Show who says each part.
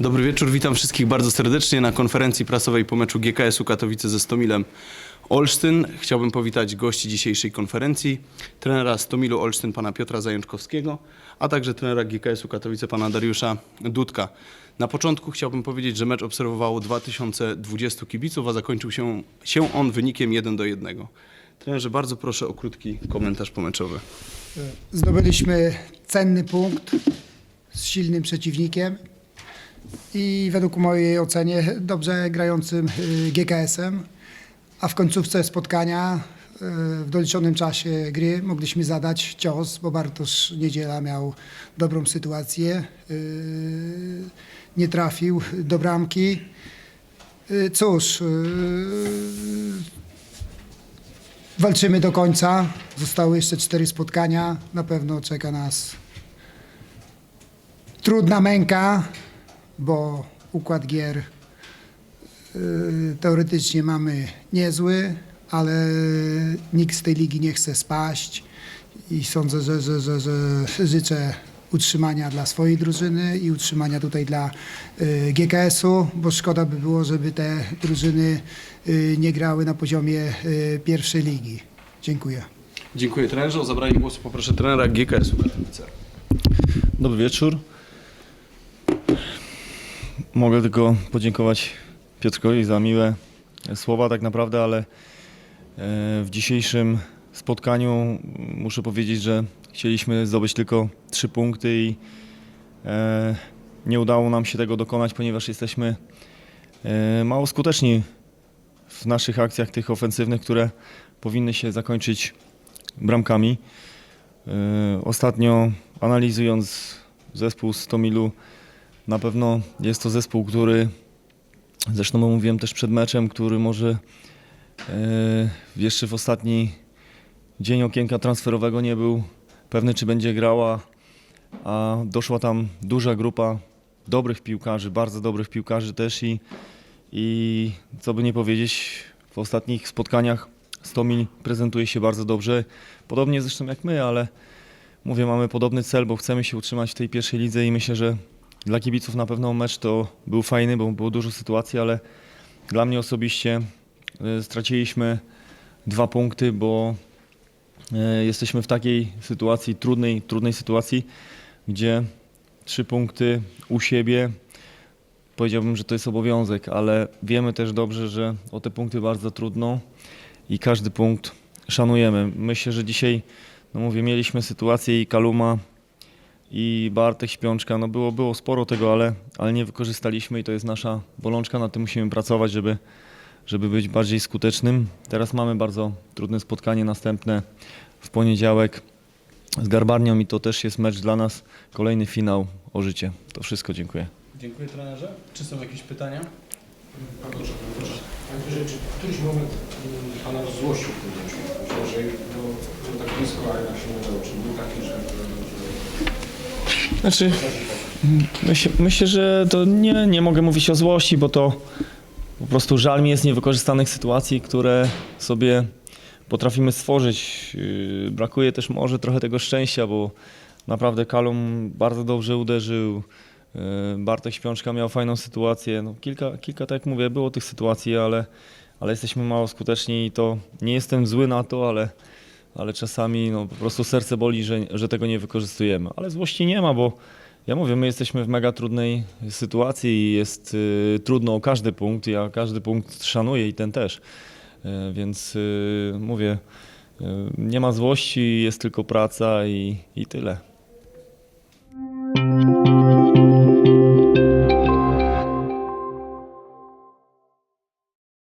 Speaker 1: Dobry wieczór, witam wszystkich bardzo serdecznie na konferencji prasowej po meczu GKS-u Katowice ze Stomilem Olsztyn. Chciałbym powitać gości dzisiejszej konferencji, trenera Stomilu Olsztyn pana Piotra Zajączkowskiego, a także trenera GKS-u Katowice pana Dariusza Dudka. Na początku chciałbym powiedzieć, że mecz obserwowało 2020 kibiców, a zakończył się, się on wynikiem 1 do 1. Trenerze, bardzo proszę o krótki komentarz pomeczowy.
Speaker 2: Zdobyliśmy cenny punkt z silnym przeciwnikiem i według mojej ocenie dobrze grającym y, GKS-em, a w końcówce spotkania y, w doliczonym czasie gry mogliśmy zadać cios, bo Bartosz Niedziela miał dobrą sytuację, y, nie trafił do bramki. Cóż, Walczymy do końca. Zostały jeszcze cztery spotkania. Na pewno czeka nas trudna męka, bo układ gier y, teoretycznie mamy niezły, ale nikt z tej ligi nie chce spaść i sądzę, że, że, że, że życzę utrzymania dla swojej drużyny i utrzymania tutaj dla y, GKS-u, bo szkoda by było, żeby te drużyny y, nie grały na poziomie pierwszej ligi. Dziękuję.
Speaker 1: Dziękuję trenerze. O zabranie głosu poproszę trenera GKS-u Katowice.
Speaker 3: Dobry wieczór. Mogę tylko podziękować Piotrkowi za miłe słowa tak naprawdę, ale e, w dzisiejszym spotkaniu muszę powiedzieć, że chcieliśmy zdobyć tylko trzy punkty i e, nie udało nam się tego dokonać, ponieważ jesteśmy e, mało skuteczni w naszych akcjach tych ofensywnych, które powinny się zakończyć bramkami. Ostatnio analizując zespół z Tomilu, na pewno jest to zespół, który, zresztą mówiłem też przed meczem, który może e, jeszcze w ostatni dzień okienka transferowego nie był pewny, czy będzie grała, a doszła tam duża grupa dobrych piłkarzy, bardzo dobrych piłkarzy też i, i co by nie powiedzieć, w ostatnich spotkaniach Stomil prezentuje się bardzo dobrze, podobnie zresztą jak my, ale mówię, mamy podobny cel, bo chcemy się utrzymać w tej pierwszej lidze i myślę, że dla kibiców na pewno mecz to był fajny, bo było dużo sytuacji, ale dla mnie osobiście e, straciliśmy dwa punkty, bo e, jesteśmy w takiej sytuacji, trudnej, trudnej sytuacji, gdzie trzy punkty u siebie, powiedziałbym, że to jest obowiązek, ale wiemy też dobrze, że o te punkty bardzo trudno i każdy punkt szanujemy. Myślę, że dzisiaj, no mówię, mieliśmy sytuację i Kaluma, i Bartek Śpiączka, no było, było sporo tego, ale, ale nie wykorzystaliśmy i to jest nasza bolączka, nad tym musimy pracować, żeby, żeby być bardziej skutecznym. Teraz mamy bardzo trudne spotkanie następne w poniedziałek z Garbarnią i to też jest mecz dla nas, kolejny finał o życie. To wszystko, dziękuję.
Speaker 1: Dziękuję trenerze. Czy są jakieś pytania?
Speaker 4: Proszę, proszę. Panie Andrzeju, czy w któryś moment mm, Pana złościł w tym meczu? Myślę, że no, było tak blisko, a jednak się nie udało. Czy był taki, że... że,
Speaker 3: Znaczy, myśl, myślę, że to nie, nie mogę mówić o złości, bo to po prostu żal mi jest niewykorzystanych sytuacji, które sobie potrafimy stworzyć. Yy, Brakuje też może trochę tego szczęścia, bo naprawdę Kalum bardzo dobrze uderzył. yy, Bartek Śpiączka miał fajną sytuację. No, kilka, kilka, tak jak mówię, było tych sytuacji, ale, ale jesteśmy mało skuteczni i to nie jestem zły na to, ale, ale czasami no, po prostu serce boli, że, że tego nie wykorzystujemy. Ale złości nie ma, bo ja mówię, my jesteśmy w mega trudnej sytuacji i jest y, trudno o każdy punkt. Ja każdy punkt szanuję i ten też. Y, więc y, mówię, y, nie ma złości, jest tylko praca i, i tyle.